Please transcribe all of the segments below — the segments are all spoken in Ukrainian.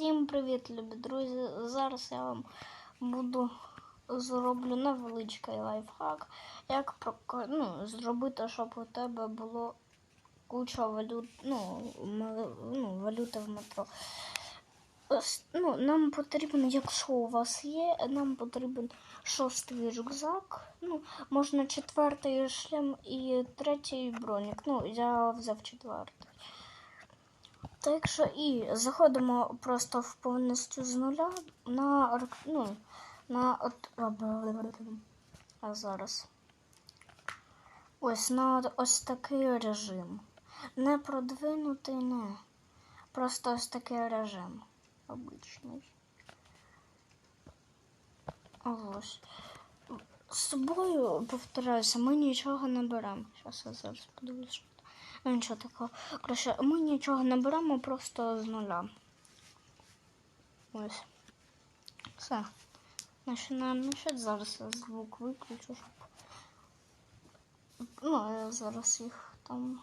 Всім привіт, любі друзі! Зараз я вам буду зроблю невеличкий лайфхак, як прока- ну, зробити, щоб у тебе було куча валют, ну, ну, валюти в метро. Ну, нам потрібно, якщо у вас є, нам потрібен шостий рюкзак. Ну, можна четвертий шлем і третій бронік. Ну, я взяв четвертий. Так що і заходимо просто в повністю з нуля на ну, на от а, зараз. Ось на ось такий режим. Не продвинутий, не. Просто ось такий режим. Обичний. Ось. З собою, повторююся, ми нічого не беремо. Зараз я зараз подивлюсь. Що там. Ну такого. Коротше, ми нічого не беремо просто з нуля. Ось. Все. Починаємо мішати. Зараз я звук виключу, щоб. Ну, я зараз їх там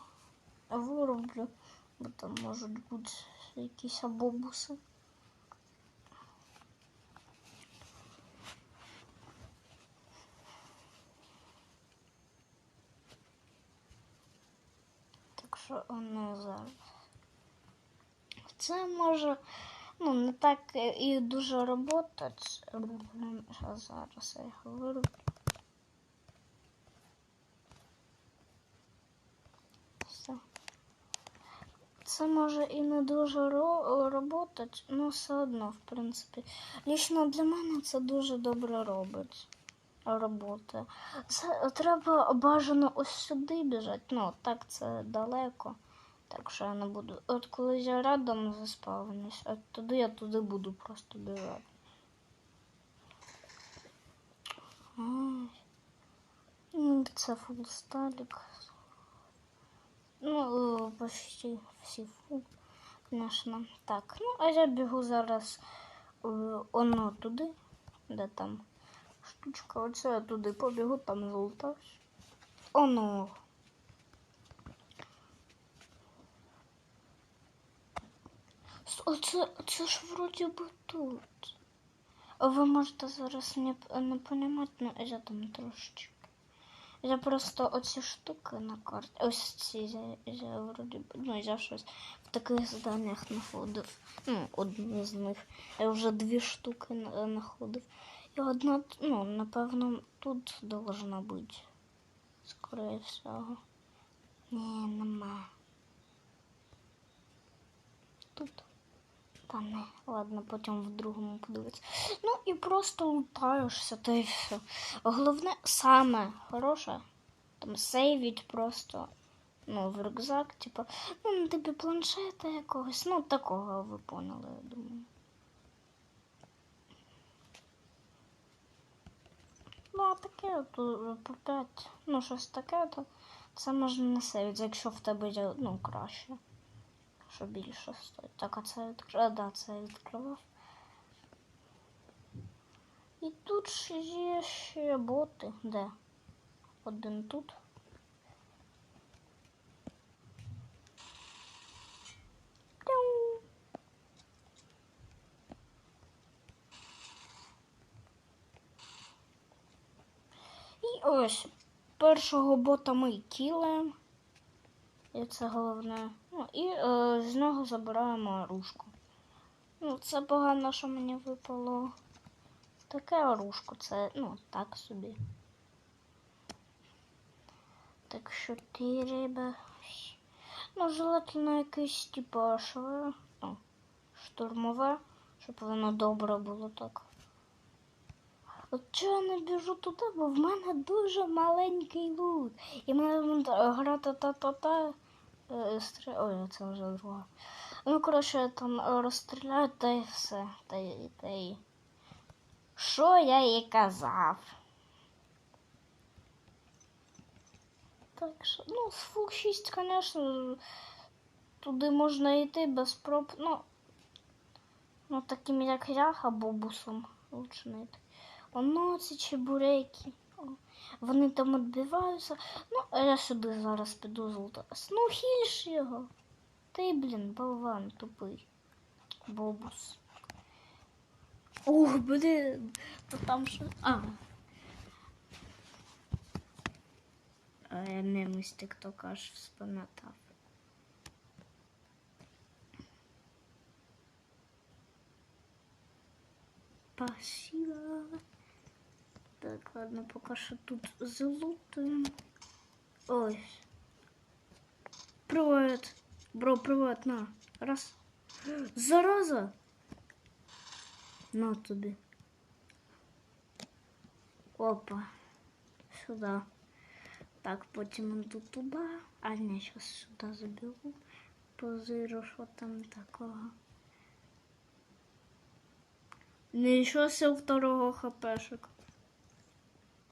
вироблю, бо там можуть бути якісь абобуси. Так що воно зараз. Це може ну, не так і дуже роботати. А зараз я вироблю. Все. Це може і не дуже ро- роботать, але все одно, в принципі. Лічно для мене це дуже добре робить. Роботи. Це треба бажано ось сюди біжати. Ну, так це далеко. Так що я не буду. От коли я радом заспавнюсь, от туди я туди буду просто біжати. Ну, Це фул сталік. Ну, почти всі фул, звісно. Так, ну, а я бігу зараз е, оно туди, де там штучка. Оце я туди побігу, там золотався. Оно. С- Оце, ж вроді би тут. Ви можете зараз не, не понімати, ну я там трошечки. Я просто оці штуки на карті. Ось ці я, я вроді ну, я щось в таких зданнях знаходив. Ну, одну з них. Я вже дві штуки на- знаходив. І одна, ну, напевно, тут должна бути. Скорее всього. Ні, нема. Тут. Та не, ладно, потім в другому подивитися. Ну і просто лутаєшся, та й все. Головне, саме хороше, там сейвіть просто ну, в рюкзак, типу, ну, на тобі планшета якогось, ну такого ви поняли, я думаю. Ну, а таке то по 5, ну щось таке, то це можна не сейвити, якщо в тебе є, ну, краще. Що більше стоїть. Так, а це відкривав. Да, це відкривав. І тут ще є ще боти. Де? Один тут. Тяу. І ось першого бота ми кілаємо. І це головне. Ну, і е, з нього забираємо оружку. Ну, це погано, що мені випало. Таке оружко, це, ну, так собі. Так що ти риба. Ну, желательно якесь типу шве, ну, штурмове, щоб воно добре було так. От чого я не біжу туди, бо в мене дуже маленький лут. І мене гра та-та-та-та. е, Ой, це вже друга. Ну, коротше, там розстріляють та й все. Та й, та й... Що я їй казав? Так що, ну, з фул 6, звісно, туди можна йти без проб. Ну, ну таким як я, або бусом лучше не йти. Воно ці чебуреки. Вони там відбиваються. Ну, а я сюди зараз піду золотатись. Ну, хільш його. Ти, блін, болван тупий. Бобус. Ух, блін, то там що. А. А я мимо з тіктока аж вспам'ятав. Спасибо. Так, ладно, пока что тут залутаем. Ой. Привет. Бро, привет, на. Раз. Зараза. На тобі. Опа. Сюда. Так, потім іду туди. А не, зараз сюди заберу. Позиру, що там такого. Нічого себе второго хпшек.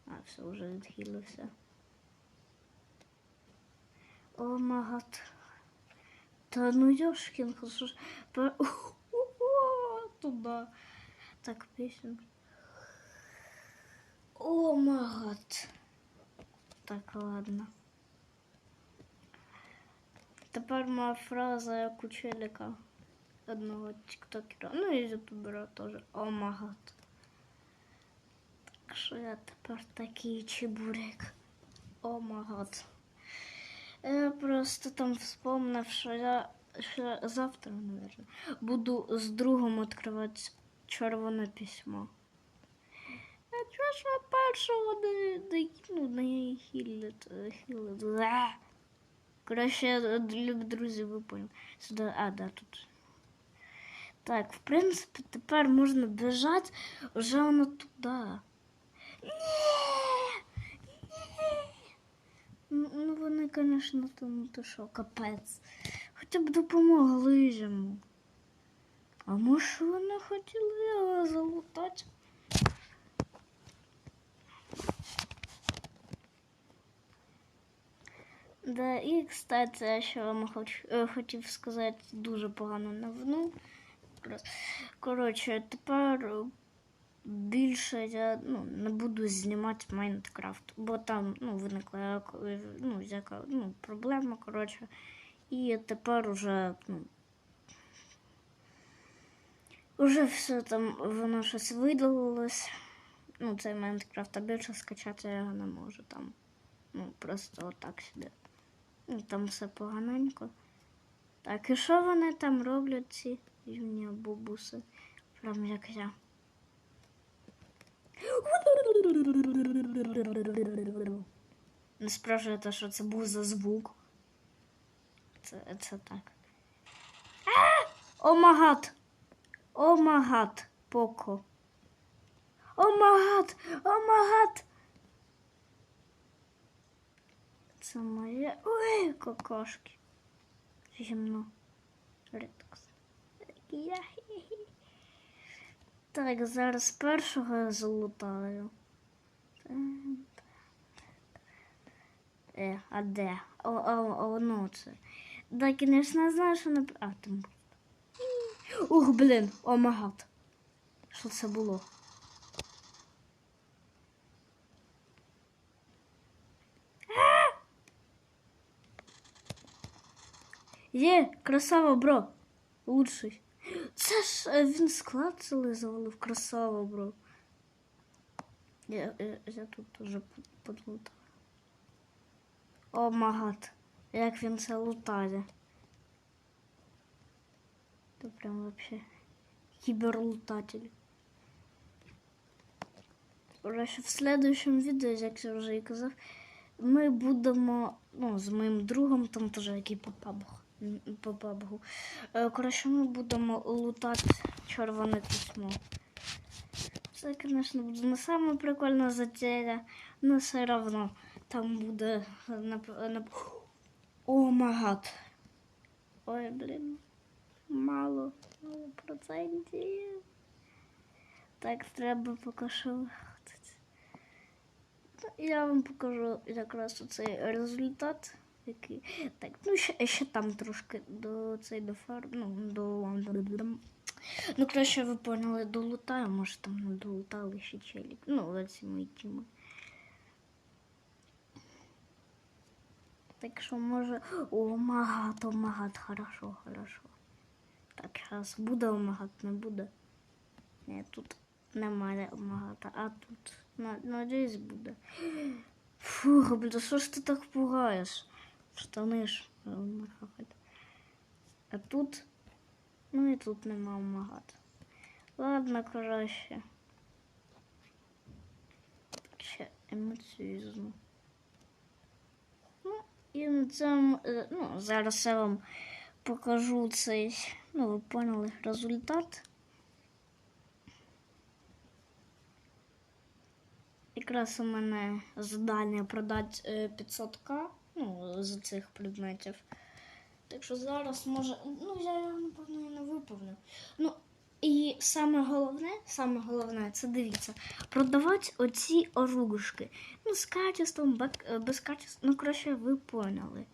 А, все, вже відхилився. О магад. Та ну ёшкин, що ж. По... Туда. Так, песен. О магад. Так, ладно. Тепер моя фраза як у челіка одного тіктокера. Ну і ютубера теж. О магад. Що я тепер такий чебурек. О магад. Я просто там вспомнив, що я що завтра, наверное, буду з другом відкривати червоне письмо. А чого ж ви першого не, ну, не хілить, хілить. Коротше, друзі, ви поняли. Сюди, а, да, тут. Так, в принципі, тепер можна біжати вже воно туди. Ну, вони, звісно, там то що, капець. Хоча б допомогли йому. А може вони хотіли його залутати? Да, і, кстати, я ще вам хоч, е, хотів сказати дуже погану новину. Коротше, тепер е, більше я ну, не буду знімати Майнкрафт, бо там ну, виникла ну, яка, ну, проблема, коротше. І тепер уже, ну, уже все там, воно щось видалилось. Ну, цей Майнкрафт, а більше скачати я його не можу там. Ну, просто отак собі. Ну, там все поганенько. Так, і що вони там роблять, ці юні бубуси? Прям як я. Не спрашуєте, що це був за звук. Це, це так. А! О магад! О магад! Поко. О магад! О магад! Це моє. Ой, какашки. Зімно. Редкс. Я. Так, зараз першого залутаю. Е, а де? О, о, ну це. Звісно, я знаю, що не... А, там. Ух, блін, о магад. Що це було? Є, красава, бро. Лучший. Це ж е, він склад цілий завалив. Красава, бро. Я, я, я тут уже подлутав. О магад. Як він це лутає. Це прям вообще кіберлутатель. Короче, в следующем відео, як я вже і казав, ми будемо ну, з моїм другом, там теж який по пабгу. По пабгу. Е, Коротше, ми будемо лутати червоне письмо. Це, звісно, буде не саме прикольна затея, але все равно там буде нап... О, магад. Ой, блін. Мало, мало процентів. Так, треба поки що виходити. Ну, Я вам покажу якраз оцей результат. Який. Так, ну ще, ще там трошки до цей до фар. Ну, до. Ну, краще ви поняли, долутаю, може там не долутали ще челік. Ну, оці мої тіми. Так що може. О, магат, хорошо, хорошо. Так, зараз буде омагат, не буде. Ні, тут немає багато, а тут на- надіюсь буде. Фух, блін, що ж ти так пугаєш? Штани ж е, нахахать. А тут, ну і тут нема багато. Ладно, краще. Ще емоцію. Ну, і на цьому, е, ну, зараз я вам покажу цей, ну, ви поняли результат. Якраз у мене завдання продати е, 500к ну, з цих предметів. Так що зараз може. Ну, я його, напевно, і не виповнив. Ну, і саме головне, саме головне, це дивіться, продавати оці оружки. Ну, з качеством, е, без качества. Ну, коротше, ви поняли.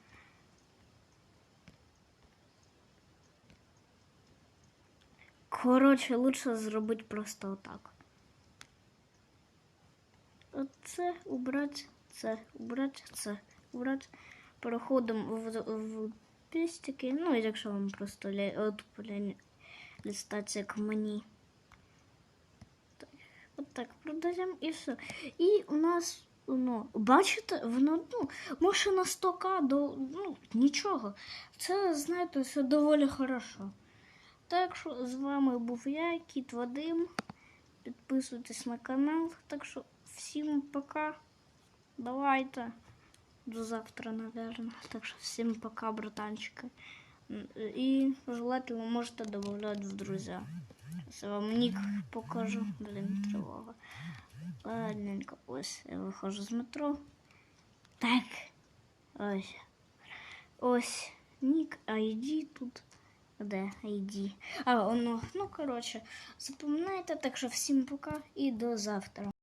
Коротше, лучше зробити просто отак. Оце убрати, це убрати, це убрати. Переходимо в, в пістики. Ну, якщо вам просто от, як мені. Так, от так продаємо і все. І у нас, ну, бачите, воно ну, може на 100к до ну, нічого. Це, знаєте, все доволі хорошо. Так що з вами був я, Кіт Вадим. Підписуйтесь на канал. Так що всім пока. Давайте. До завтра, наверное. Так що всім пока, братанчики. М, І желательно можете добавлять в друзья. Сейчас я вам ник покажу. Блін, тривога. Ладненько, ось я виходжу з метро. Так. Ось. Ось. Нік ID тут. Де ID? А, воно, ну, коротше, запам'ятайте, так що всім пока і до завтра.